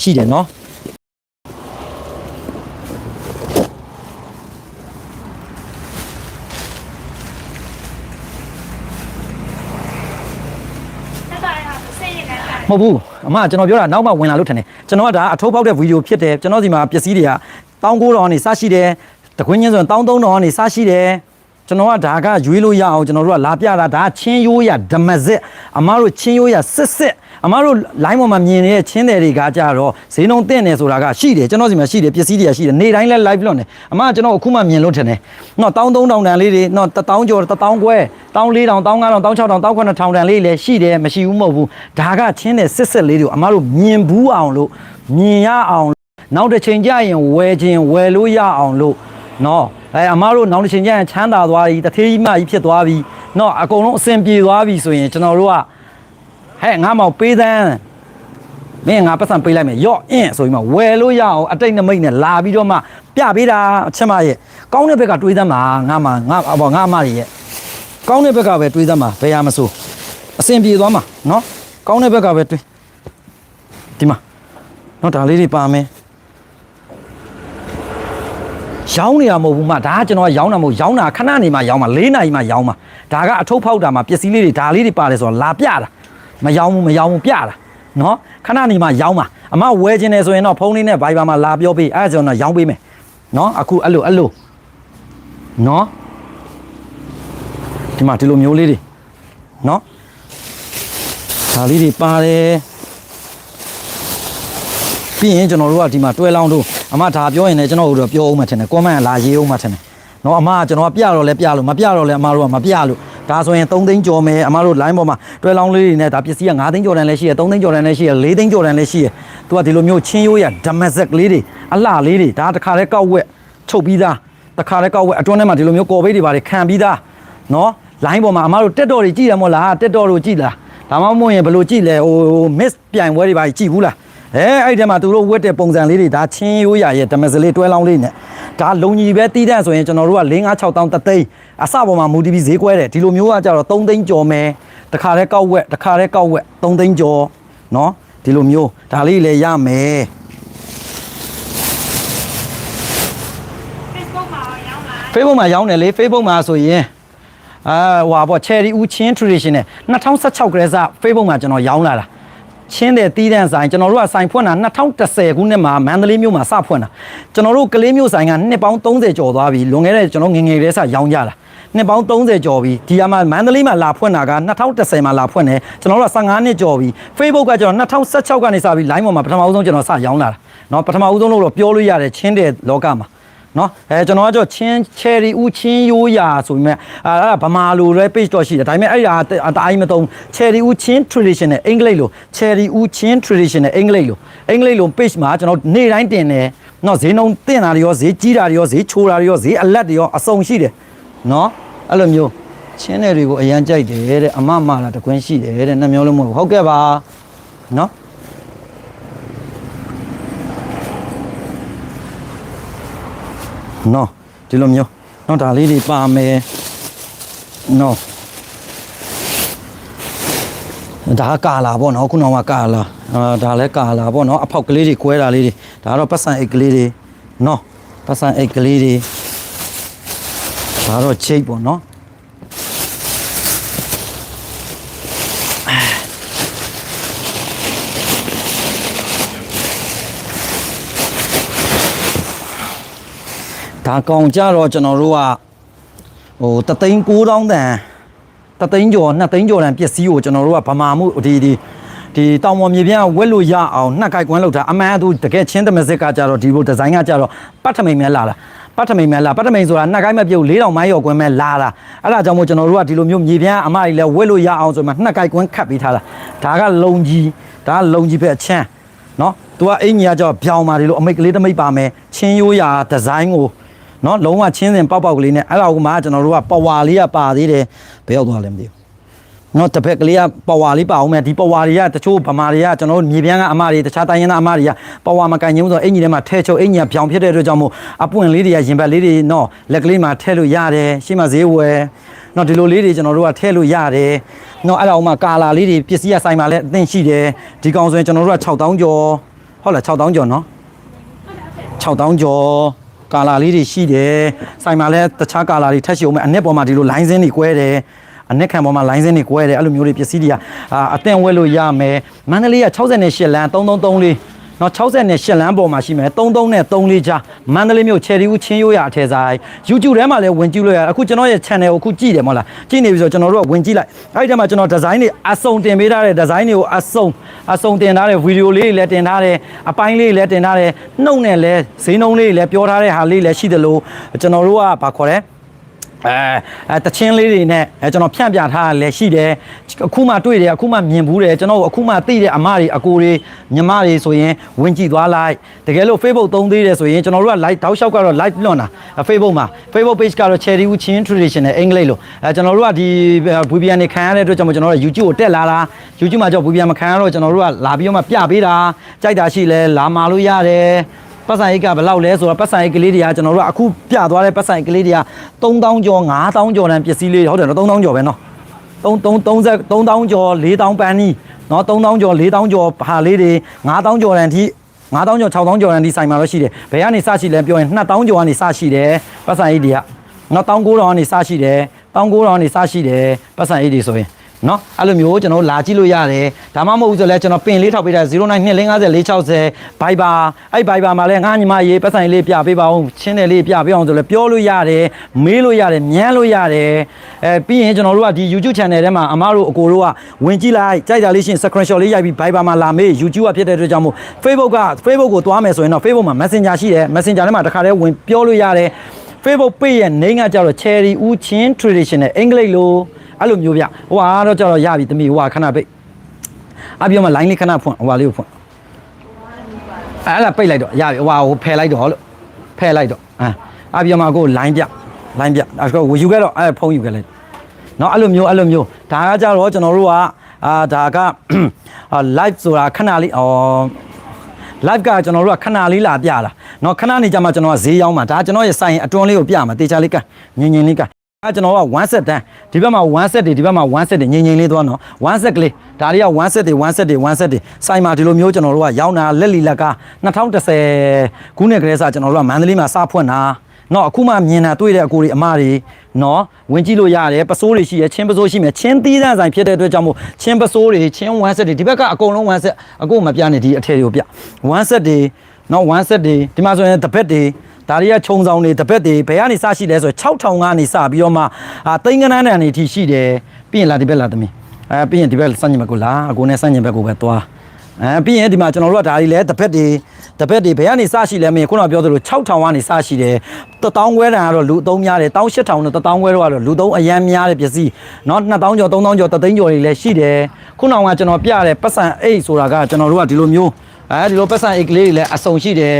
ရှိတယ်နော် မဟုတ်ဘူးအမကျွန်တော်ပြောတာနောက်မှဝင်လာလို့ထင်တယ်ကျွန်တော်ကဒါအထိုးပေါက်တဲ့ဗီဒီယိုဖြစ်တယ်ကျွန်တော်စီမှာပစ္စည်းတွေက1900တောင်နေစရှိတယ်တခွင်းချင်းဆိုရင်1300တောင်နေစရှိတယ်ကျွန်တော်ကဒါကရွေးလို့ရအောင်ကျွန်တော်တို့ကလာပြတာဒါကချင်းရိုးရဓမ္မစစ်အမတို့ချင်းရိုးရစစ်စစ် အမတို့ line ပေါ်မှာမြင်နေတဲ့ချင်းတယ်တွေကကြတော့ဈေးနှုန်းတင့်နေဆိုတာကရှိတယ်ကျွန်တော်စီမှာရှိတယ်ပစ္စည်းတွေကရှိတယ်နေ့တိုင်းလဲ live လွှင့်တယ်အမကကျွန်တော်အခုမှမြင်လို့ထင်တယ်နော်1300တောင်တန်လေးတွေနော်1000ကျော်1000ခွဲ1400တောင်1500တောင်1600တောင်9000တန်လေးလည်းရှိတယ်မရှိဘူးမဟုတ်ဘူးဒါကချင်းတယ်စစ်စစ်လေးတွေကိုအမတို့မြင်ဘူးအောင်လို့မြင်ရအောင်နောက်တစ်ချိန်ကျရင်ဝယ်ခြင်းဝယ်လို့ရအောင်လို့နော်အဲအမားတို့နောက်တစ်ချိန်ကျရင်ချမ်းသာသွားပြီတထေးကြီးမကြီးဖြစ်သွားပြီနော်အကုန်လုံးအဆင်ပြေသွားပြီဆိုရင်ကျွန်တော်တို့က ဟဲ့ငါမောင်ပေးသန်းမင်းငါပတ်စံပေးလိုက်မယ်ရော့အင်းဆိုပြီးမှဝယ်လို့ရအောင်အတိတ်နမိတ်နဲ့လာပြီးတော့မှပြပေးတာအချက်မရဲ့ကောင်းတဲ့ဘက်ကတွေးသမ်းမှာငါမှငါဘောငါအမကြီးရဲ့ကောင်းတဲ့ဘက်ကပဲတွေးသမ်းမှာဘယ်ရမဆိုအဆင်ပြေသွားမှာနော်ကောင်းတဲ့ဘက်ကပဲတွေးဒီမှာနော်ဒါလေးတွေပါမယ်ရောင်းနေတာမဟုတ်ဘူးမဒါကကျွန်တော်ကရောင်းတာမဟုတ်ရောင်းတာခဏနေမှရောင်းမှာ၄နာရီမှရောင်းမှာဒါကအထုပ်ဖောက်တာမှာပစ္စည်းလေးတွေဒါလေးတွေပါတယ်ဆိုတော့လာပြတာ မရောင်းဘူးမရောင်းဘူးပြတာနော်ခဏနေမှရောင်းမှာအမဝယ်ခြင်းတယ်ဆိုရင်တော့ဖုန်းလေးနဲ့ Viber မှာလာပြောပေးအဲ့ဒါဆိုတော့ရောင်းပေးမယ်နော်အခုအဲ့လိုအဲ့လိုနော်ဒီမှာဒီလိုမျိုးလေးတွေနော်ဒါလေးတွေပါတယ်ပြီးရင်ကျွန်တော်တို့ကဒီမှာတွဲလောင်းတို့အမဒါပြောရင်လည်းကျွန်တော်တို့တော့ပြောအောင်မှထင်တယ်ကွန်မန့်လာရေးအောင်မှထင်တယ်နော်အမကကျွန်တော်ကပြတော့လဲပြလို့မပြတော့လဲအမတို့ကမပြလို့ ဒါဆိုရင်3သိန်းကျော်မယ်အမတို့ line ပေါ်မှာတွဲလောင်းလေးတွေနဲ့ဒါပစ္စည်းက5သိန်းကျော်တန်လည်းရှိရ3သိန်းကျော်တန်လည်းရှိရ4သိန်းကျော်တန်လည်းရှိရသူကဒီလိုမျိုးချင်းရိုးရဓမ္မဇက်ကလေးတွေအလှလေးတွေဒါတခါလဲကောက်ဝက်ချုပ်ပြီးသားတခါလဲကောက်ဝက်အတွန်းထဲမှာဒီလိုမျိုးကော်ပိတ်တွေပါတယ်ခံပြီးသားနော် line ပေါ်မှာအမတို့တက်တော်တွေကြည့်ရမို့လားတက်တော်တို့ကြည့်လားဒါမှမဟုတ်ရင်ဘယ်လိုကြည့်လဲဟို miss ပြိုင်ပွဲတွေပါကြည့်ဘူးလားအဲအဲ့ဒီမှာသူတို့ဝတ်တဲ့ပုံစံလေးတွေဒါချင်းရိုးရရဲ့ဓမ္မစလေးတွဲလောင်းလေးနဲ့ဒါလုံကြီးပဲတီးတဲ့ဆိုရင်ကျွန်တော်တို့က၄၅6တောင်းတသိန်း အစပေါ်မှာမူတီဗီဈေးကွဲတယ်ဒီလိုမျိုးကကြတော့3သိန်းကျော်မယ်တခါတည်းကောက်ဝက်တခါတည်းကောက်ဝက်3သိန်းကျော်เนาะဒီလိုမျိုးဒါလေးလည်းရမယ် Facebook မှာရောင်းလာ Facebook မှာရောင်းတယ်လေ Facebook မှာဆိုရင်အာဟွာပေါ့ Cherry ဦးချင်း tradition နဲ့2016ကလေးစ Facebook မှာကျွန်တော်ရောင်းလာတာချင်းတဲ့တီးတန်းဆိုင်ကျွန်တော်တို့ကဆိုင်ဖွင့်တာ2010ခုနှစ်မှာမန္တလေးမြို့မှာစဖွင့်တာကျွန်တော်တို့ကလေးမြို့ဆိုင်ကနှစ်ပေါင်း30ကျော်သွားပြီလွန်ခဲ့တဲ့ကျွန်တော်ငယ်ငယ်လေးစရောင်းကြတာ နှစ်ပေါင်း30ကျော်ပြီဒီကမှာမန္တလေးမှာလာဖွင့်တာက2010မှာလာဖွင့်တယ်ကျွန်တော်တို့က15နှစ်ကျော်ပြီ Facebook ကကျွန်တော်2016ကနေစပြီး line ပေါ်မှာပထမဦးဆုံးကျွန်တော်စရောင်းလာတာเนาะပထမဦးဆုံးလို့တော့ပြောလို့ရတယ်ချင်းတဲ့လောကမှာ နော်အဲကျွန်တော်ကကြောချင်း cherry ဦးချင်းရိုးရာဆိုပြီးမြဲအဲအဲ့ဒါဗမာလိုလည်း page တော့ရှိတယ်ဒါပေမဲ့အဲ့ဒါအတားကြီးမသုံး cherry ဦးချင်း traditional အင်္ဂလိပ်လို cherry ဦးချင်း traditional အင်္ဂလိပ်လိုအင်္ဂလိပ်လို page မှာကျွန်တော်နေ့တိုင်းတင်တယ်နော်ဈေးနှုန်းတင်တာတွေရောဈေးကြီးတာတွေရောဈေးချိုးတာတွေရောဈေးအလက်တွေရောအစုံရှိတယ်နော် အဲ့လိုမျိုးချင်းနယ်တွေကိုအရန်ကြိုက်တယ်တဲ့အမမလာတကွင်းရှိတယ်တဲ့နှမျိုးလုံးမဟုတ်ဘူးဟုတ်ကဲ့ပါနော်နော်ဒီလိုမျိုးနော်ဒါလေးတွေပါမယ်နော်ဒါကာလာပေါ့နော်ခုနောင်ကကာလာအာဒါလည်းကာလာပေါ့နော်အဖောက်ကလေးတွေကွဲတာလေးတွေဒါကတော့ပတ်စံအိတ်ကလေးတွေနော်ပတ်စံအိတ်ကလေးတွေ ဒါတော့ချိတ်ပေါ့နော်ဒါကောင်ကြတော့ကျွန်တော်တို့ကဟိုတသိန်း9000တန်တသိန်းကျော်2သိန်းကျော်တန်ပစ္စည်းကိုကျွန်တော်တို့ကဗမာမှုဒီဒီဒီတောင်ပေါ်မြေပြန့်ဝက်လို့ရအောင်နှက်ကိုက်ကွန်းလောက်တာအမှန်အတူတကယ်ချင်းတမစစ်ကကြတော့ဒီလိုဒီဇိုင်းကကြတော့ပတ်ထမိန်မဲလာတာ ပတ်ထမိန်မဲလာပတ်ထမိန်ဆိုတာနှက်ကိုက်မပြုတ်4000မိုင်းရော်ကွန်းမဲလာတာအဲ့ဒါကြောင့်မို့ကျွန်တော်တို့ကဒီလိုမျိုးမြေပြန့်အမကြီးလဲဝက်လို့ရအောင်ဆိုမှနှက်ကိုက်ကွန်းခတ်ပေးထားတာဒါကလုံကြီးဒါကလုံကြီးပဲအချမ်းနော်သူကအင်ကြီးကကြောက်ပြောင်းပါဒီလိုအမိတ်ကလေးတမိတ်ပါမယ်ချင်းရိုးရာဒီဇိုင်းကိုနော်လုံးဝချင်းစင်ပေါက်ပေါက်ကလေးနဲ့အဲ့ဒါကမှကျွန်တော်တို့ကပဝါလေးကပါသေးတယ်ဘယ်ရောက်သွားလဲမသိဘူး နော်တစ်ဖက်ကလေးကပဝါလေးပါအောင်မယ်ဒီပဝါတွေကတချို့ဗမာတွေကကျွန်တော်တို့မြေပြန်းကအမတွေတခြားတိုင်းရင်းသားအမတွေကပဝါမကန်ချင်းဆိုတော့အင်ကြီးထဲမှာထဲချုပ်အင်ကြီးကပြောင်ဖြစ်တဲ့အတွက်ကြောင့်မို့အပွင့်လေးတွေကရင်ဘတ်လေးတွေနော်လက်ကလေးမှာထဲလို့ရတယ်ရှေ့မှာဈေးဝယ်နော်ဒီလိုလေးတွေကျွန်တော်တို့ကထဲလို့ရတယ်နော်အဲ့ဒါကမှကာလာလေးတွေပစ္စည်းကဆိုင်မှာလည်းအသင့်ရှိတယ်ဒီကောင်ဆိုရင်ကျွန်တော်တို့က6000ကျော်ဟုတ်လား6000ကျော်နော်6000ကျော်ကာလာလေးတွေရှိတယ်ဆိုင်မှာလည်းတခြားကာလာတွေထက်ရှိအောင်မယ်အနက်ပေါ်မှာဒီလို line စင်းတွေကွဲတယ် အနက်ခံပေါ်မှာ line စင်းတွေကွဲတယ်အဲ့လိုမျိုးတွေပစ္စည်းတွေကအာအသင့်ဝဲလို့ရမယ်မန္တလေးက68လမ်း3334နော်68လမ်းပေါ်မှာရှိမယ်33နဲ့34ကြားမန္တလေးမြို့ချယ်ရီဦးချင်းရိုးရအထည်ဆိုင် YouTube ထဲမှာလည်းဝင်ကြည့်လို့ရအခုကျွန်တော်ရဲ့ channel ကိုအခုကြည့်တယ်မဟုတ်လားကြည့်နေပြီဆိုတော့ကျွန်တော်တို့ကဝင်ကြည့်လိုက်အဲ့ဒီထဲမှာကျွန်တော် design တွေအစုံတင်ပေးထားတဲ့ design တွေကိုအစုံအစုံတင်ထားတဲ့ video လေးတွေလည်းတင်ထားတယ်အပိုင်းလေးတွေလည်းတင်ထားတယ်နှုတ်နဲ့လည်းဈေးနှုန်းလေးတွေလည်းပြောထားတဲ့ဟာလေးလည်းရှိတယ်လို့ကျွန်တော်တို့ကဘာခေါ်လဲ အဲအဲတချင်းလေးတွေနဲ့အဲကျွန်တော်ဖြန့်ပြထားတာလည်းရှိတယ်အခုမှတွေ့တယ်အခုမှမြင်ဘူးတယ်ကျွန်တော်အခုမှသိတဲ့အမတွေအကိုတွေညီမတွေဆိုရင်ဝင်ကြည့်သွားလိုက်တကယ်လို့ Facebook သုံးသေးတယ်ဆိုရင်ကျွန်တော်တို့က live တောက်လျှောက်ကတော့ live လွှင့်တာအဲ Facebook မှာ Facebook page ကတော့ Cherry Wu Chin Traditional အင်္ဂလိပ်လို့အဲကျွန်တော်တို့ကဒီ VPN နေခံရတဲ့အတွက်ကြောင့်မို့ကျွန်တော်တို့ YouTube ကိုတက်လာတာ YouTube မှာကြောက် VPN မခံရတော့ကျွန်တော်တို့ကလာပြီးတော့မှပြပေးတာကြိုက်တာရှိလဲလာမာလို့ရတယ် ပတ်စံအိတ်ကဘယ်လောက်လဲဆိုတော့ပတ်စံအိတ်ကလေးတွေကကျွန်တော်တို့ကအခုပြသွားတဲ့ပတ်စံအိတ်ကလေးတွေက3000ကျော်5000ကျော်တန်ပစ္စည်းလေးတွေဟုတ်တယ်နော်3000ကျော်ပဲနော်3 3 30 3000ကျော်4000ပန်းနီးနော်3000ကျော်4000ကျော်ဟာလေးတွေ5000ကျော်တန်ထိ5000ကျော်6000ကျော်တန်ဒီဆိုင်မှာတော့ရှိတယ်ဘယ်ကနေစရှိလဲပြောရင်2000ကျော်ကနေစရှိတယ်ပတ်စံအိတ်တွေကနော်19000ကနေစရှိတယ်19000ကနေစရှိတယ်ပတ်စံအိတ်တွေဆိုရင် နော်အဲ့လိုမျိုးကျွန်တော်တို့လာကြည့်လို့ရတယ်ဒါမှမဟုတ်ဘူးဆိုလဲကျွန်တော်ပင်လေးထောက်ပေးတာ09250460 Viber အဲ့ Viber မှာလဲငါညီမရေးပတ်ဆိုင်လေးပြပေးပါအောင်ချင်းတယ်လေးပြပေးအောင်ဆိုလဲပြောလို့ရတယ်မေးလို့ရတယ်မြန်းလို့ရတယ်အဲပြီးရင်ကျွန်တော်တို့ကဒီ YouTube channel ထဲမှာအမားတို့အကိုတို့ကဝင်ကြည့်လိုက်ကြိုက်တာလေးရှရင် screenshot လေးရိုက်ပြီး Viber မှာလာမေး YouTube ကဖြစ်တဲ့အတွက်ကြောင့်မို့ Facebook က Facebook ကိုသွားမယ်ဆိုရင်တော့ Facebook မှာ Messenger ရှိတယ် Messenger ထဲမှာတခါတည်းဝင်ပြောလို့ရတယ် Facebook page ရဲ့ name ကကြတော့ Cherry ဦးချင်း traditional အင်္ဂလိပ်လို့ အဲ့လိုမျိုးဗျဟိုဟာတော့ကြတော့ရပြီတမီးဟိုဟာခဏပိတ်အပြောမှာ line လေးခဏဖွင့်ဟိုဟာလေးကိုဖွင့်အဲ့ဒါပိတ်လိုက်တော့ရပြီဟိုဟာဟိုဖယ်လိုက်တော့လို့ဖယ်လိုက်တော့အာအပြောမှာကို line ပြ line ပြအဲ့တော့ဝယူခဲ့တော့အဲ့ဖုန်းယူခဲ့လိုက်เนาะအဲ့လိုမျိုးအဲ့လိုမျိုးဒါကကြတော့ကျွန်တော်တို့ကအာဒါက live ဆိုတာခဏလေးဩ live ကကျွန်တော်တို့ကခဏလေးလာပြတာเนาะခဏနေကြမှာကျွန်တော်ကဈေးရောက်မှာဒါကျွန်တော်ရဲ့ဆိုင်အတွန်းလေးကိုပြမှာတေချာလေးကငင်ငင်လေးက အဲကျွန်တော်က1 set တန်းဒီဘက်မှာ1 set တွေဒီဘက်မှာ1 set တွေငင်ငင်လေးသွားနော်1 set ကလေးဒါတွေက1 set တွေ1 set တွေ1 set တွေဆိုင်မှာဒီလိုမျိုးကျွန်တော်တို့ကရောင်းတာလက်လီလက်က2010ခုနှစ်ကလေးစကျွန်တော်တို့ကမန္တလေးမှာစဖွင့်တာနော်အခုမှမြင်တာတွေ့တဲ့အကိုတွေအမတွေနော်ဝင်ကြည့်လို့ရတယ်ပစိုးတွေရှိရချင်းပစိုးရှိမယ်ချင်းသီးသန့်ဆိုင်ဖြစ်တဲ့အတွက်ကြောင့်မို့ချင်းပစိုးတွေချင်း1 set တွေဒီဘက်ကအကုန်လုံး1 set အကိုမပြနေဒီအထည်တွေကိုပြ1 set တွေနော်1 set တွေဒီမှာဆိုရင်တပတ်တွေ ဒါတွေကခြုံဆောင်တွေတပတ်တွေဘယ်ကနေစရှိလဲဆိုတော့6000ကနေစပြီးတော့မှအာသိန်းကနန်းတန်နေထိရှိတယ်ပြီးရင်လာဒီဘက်လာသမီးအဲပြီးရင်ဒီဘက်စန့်ကျင်ဘက်ကိုလာအကိုနဲ့စန့်ကျင်ဘက်ကိုပဲသွားအဲပြီးရင်ဒီမှာကျွန်တော်တို့ကဒါတွေလဲတပတ်တွေတပတ်တွေဘယ်ကနေစရှိလဲမင်းခုနကပြောသလို6000ကနေစရှိတယ်1000ခွဲတန်ကတော့လူအသုံးများတယ်18000နဲ့1000ခွဲတော့ကတော့လူသုံးအရန်များတယ်ပစ္စည်းเนาะ2000ကျော်3000ကျော်3000ကျော်တွေလည်းရှိတယ်ခုနကကျွန်တော်ပြတဲ့ပတ်စံအိတ်ဆိုတာကကျွန်တော်တို့ကဒီလိုမျိုးအဲဒီလိုပတ်စံအိတ်ကလေးတွေလည်းအစုံရှိတယ်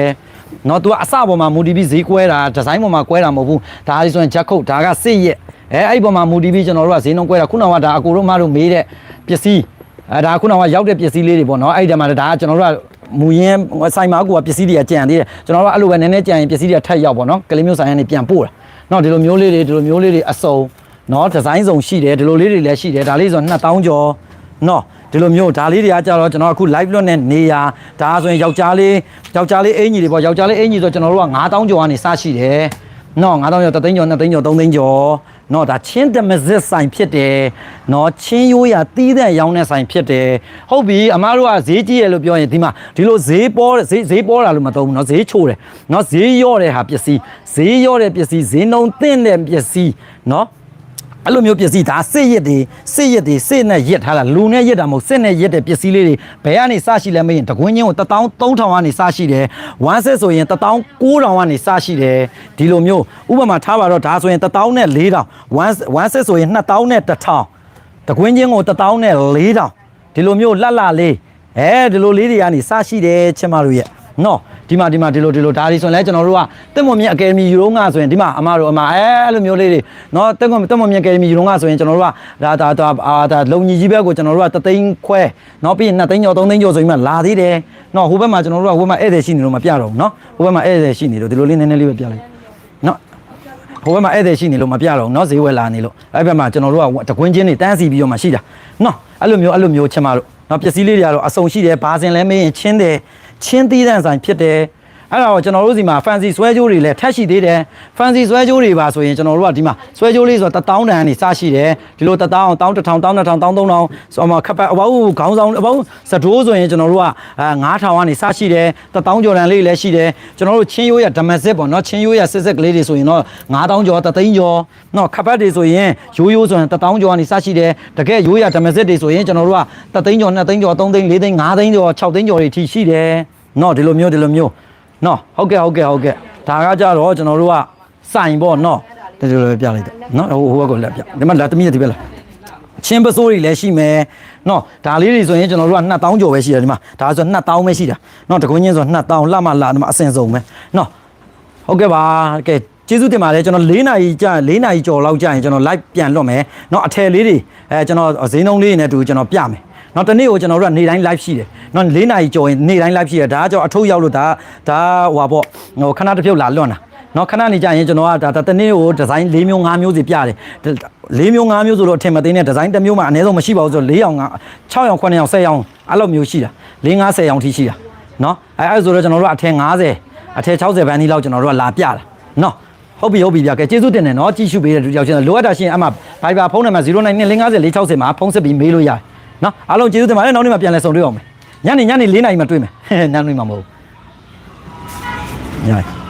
နော် तू အစပေါ်မှာမူတီဗီဈေးကွဲတာဒီဇိုင်းပေါ်မှာကွဲတာမဟုတ်ဘူးဒါဆိုရင်ချက်ခုတ်ဒါကစစ်ရက်အဲအဲ့ဒီပေါ်မှာမူတီဗီကျွန်တော်တို့ကဈေးနှုန်းကွဲတာခုနကဒါအကိုတို့မတို့မေးတဲ့ပစ္စည်းအဲဒါခုနကရောက်တဲ့ပစ္စည်းလေးတွေပေါ့နော်အဲ့ဒီတည်းမှာဒါကကျွန်တော်တို့ကမူရင်းဆိုင်မှာကိုကပစ္စည်းတွေကကြံသေးတယ်ကျွန်တော်တို့အဲ့လိုပဲနည်းနည်းကြံရင်ပစ္စည်းတွေကထပ်ရောက်ပေါ့နော်ကလေးမျိုးဆိုင်ကနေပြန်ပို့တာနော်ဒီလိုမျိုးလေးတွေဒီလိုမျိုးလေးတွေအစုံနော်ဒီဇိုင်းစုံရှိတယ်ဒီလိုလေးတွေလည်းရှိတယ်ဒါလေးဆို2000ကျော်နော် ဒီလိုမျိုးဒါလေးတွေကကြတော့ကျွန်တော်အခု live လွတ်နဲ့နေရဒါဆိုရင်ယောက်ျားလေးယောက်ျားလေးအင်ကြီးတွေပေါ့ယောက်ျားလေးအင်ကြီးဆိုကျွန်တော်တို့က9000ကျော်ကနေစရှိတယ်နော်9000ကျော်3သိန်းကျော်2သိန်းကျော်3သိန်းကျော်နော်ဒါချင်းတမဇစ်ဆိုင်ဖြစ်တယ်နော်ချင်းရိုးရတီးတဲ့ရောင်းတဲ့ဆိုင်ဖြစ်တယ်ဟုတ်ပြီအမားတို့ကဈေးကြီးရလို့ပြောရင်ဒီမှာဒီလိုဈေးပေါ်ဈေးဈေးပေါ်တာလို့မသုံးဘူးနော်ဈေးချိုးတယ်နော်ဈေးရော့တဲ့ဟာပစ္စည်းဈေးရော့တဲ့ပစ္စည်းဈေးနှုန်းသင့်တဲ့ပစ္စည်းနော် အဲ့လိုမျိုးပစ္စည်းဒါစစ်ရစ်တွေစစ်ရစ်တွေစစ်နဲ့ရစ်ထားတာလူနဲ့ရစ်တာမဟုတ်စစ်နဲ့ရစ်တဲ့ပစ္စည်းလေးတွေဘယ်ကနေစရှိလဲမင်းတကွင်းချင်းကို13000ကနေစရှိတယ်ဝမ်းဆက်ဆိုရင်19000ကနေစရှိတယ်ဒီလိုမျိုးဥပမာထားပါတော့ဒါဆိုရင်14000နဲ့4000ဝမ်းဝမ်းဆက်ဆိုရင်2000နဲ့1000တကွင်းချင်းကို1000နဲ့4000ဒီလိုမျိုးလှလှလေးအဲဒီလိုလေးတွေကနေစရှိတယ်ချင်မတို့ရဲ့နော် ဒီမှာဒီမှာဒီလိုဒီလိုဒါတွေဆိုရင်လည်းကျွန်တော်တို့ကတက်မွန်မြင့်အကယ်ဒမီယူရိုငါဆိုရင်ဒီမှာအမတို့အမအဲအဲ့လိုမျိုးလေးတွေနော်တက်မွန်တက်မွန်မြင့်အကယ်ဒမီယူရိုငါဆိုရင်ကျွန်တော်တို့ကဒါဒါဒါအာဒါလုံကြီးကြီးဘက်ကိုကျွန်တော်တို့ကတသိန်းခွဲနော်ပြီးရင်2သိန်းကျော်3သိန်းကျော်ဆိုရင်မှလာသေးတယ်နော်ဟိုဘက်မှာကျွန်တော်တို့ကဟိုဘက်မှာဧည့်သည်ရှိနေလို့မပြတော့ဘူးနော်ဟိုဘက်မှာဧည့်သည်ရှိနေလို့ဒီလိုလေးနည်းနည်းလေးပဲပြလိုက်နော် ဟိုဘက်မှာဧည့်သည်ရှိနေလို့မပြတော့ဘူးเนาะဈေးဝယ်လာနေလို့အဲ့ဘက်မှာကျွန်တော်တို့ကတကွင်းချင်းတွေတန်းစီပြီးတော့မှရှိတာเนาะအဲ့လိုမျိုးအဲ့လိုမျိုးချင်မလို့เนาะပစ္စည်းလေးတွေကတော့အစုံရှိတယ်ဘာစင်လဲမေးရင်ချင်းတယ် ချင်းသီးတန်းဆိုင်ဖြစ်တယ် အဲ့ဒါတော့ကျွန်တော်တို့စီမှာ fancy ဆွဲကြိုးတွေလည်းထက်ရှိသေးတယ် fancy ဆွဲကြိုးတွေပါဆိုရင်ကျွန်တော်တို့ကဒီမှာဆွဲကြိုးလေးဆိုတော့1000တန်နေစရှိတယ်ဒီလို1000 1000 1000 1000 3000ဆိုမှခပ်ပတ်အပေါင်းခေါင်းဆောင်အပေါင်းစတိုးဆိုရင်ကျွန်တော်တို့က9000ကနေစရှိတယ်1000ကျော်တန်လေးလည်းရှိတယ်ကျွန်တော်တို့ချင်းရိုးရဓမစစ်ပေါ့နော်ချင်းရိုးရစစ်စစ်ကလေးတွေဆိုရင်တော့9000ကျော်3000ကျော်နော်ခပ်ပတ်တွေဆိုရင်ရိုးရိုးဆိုရင်1000ကျော်ကနေစရှိတယ်တကယ်ရိုးရဓမစစ်တွေဆိုရင်ကျွန်တော်တို့က3000ကျော်2000ကျော်3000 4000 5000ကျော်6000ကျော်တွေထိရှိတယ်နော်ဒီလိုမျိုးဒီလိုမျိုး เนาะဟုတ်ကဲ့ဟုတ်ကဲ့ဟုတ်ကဲ့ဒါကကြတော့ကျွန်တော်တို့ကစိုင်ပေါ့เนาะဒီလိုလိုပြလိုက်တယ်เนาะဟိုဟိုဘက်ကိုလက်ပြဒီမှာလာတမီးဒီဘက်လာ ချင်းပစိုးတွေလည်းရှိမယ်เนาะဒါလေးတွေဆိုရင်ကျွန်တော်တို့က2000ကျော်ပဲရှိတယ်ဒီမှာဒါဆို2000ပဲရှိတာเนาะတကွင်းချင်းဆို2000လှမလှဒီမှာအစင်စုံပဲเนาะဟုတ်ကဲ့ပါကဲကျေးဇူးတင်ပါတယ်ကျွန်တော်၄နာရီကြာ၄နာရီကျော်လောက်ကြာရင်ကျွန်တော် live ပြန်လွတ်မယ်เนาะအထယ်လေးတွေအဲကျွန်တော်ဈေးနှုန်းလေးတွေနဲ့အတူကျွန်တော်ပြမယ် နော်တနေ့ကိုကျွန်တော်တို့ကနေတိုင်း live ရှိတယ်နော်၄နာရီကျော်ရင်နေတိုင်း live ရှိတယ်ဒါကကြောင့်အထုပ်ရောက်လို့ဒါဒါဟိုပါပေါ့ဟိုခဏတစ်ပြုတ်လာလွတ်တာနော်ခဏနေကြရင်ကျွန်တော်ကဒါဒါတနေ့ကိုဒီဇိုင်း၄မျိုး၅မျိုးစီပြတယ်၄မျိုး၅မျိုးဆိုတော့အထင်မသိနဲ့ဒီဇိုင်းတစ်မျိုးမှအနည်းဆုံးမရှိပါဘူးဆိုတော့၄ရောင်က6ရောင်9ရောင်10ရောင်အဲ့လိုမျိုးရှိတာ၄50ရောင်ထိရှိတာနော်အဲအဲ့ဆိုတော့ကျွန်တော်တို့ကအထက်50အထက်60ဘန်းဒီလောက်ကျွန်တော်တို့ကလာပြတာနော်ဟုတ်ပြီဟုတ်ပြီဗျာကဲကျေးဇူးတင်တယ်နော်ကြည့်ရှုပေးတဲ့လူကြောင့်ကျွန်တော်လိုအပ်တာရှိရင်အမှ Viber ဖုန်းနံပါတ်09250460မှာဖုန်းဆက်ပြီးမေးလို့ရတယ် နော်အားလုံးကျေးဇူးတင်ပါတယ်နောက်နေ့မှပြန်လည်ဆုံတွေ့အောင်မယ်ညနေညနေ၄နာရီမှတွေ့မယ်ညနေမှမဟုတ်ဘူးညနေ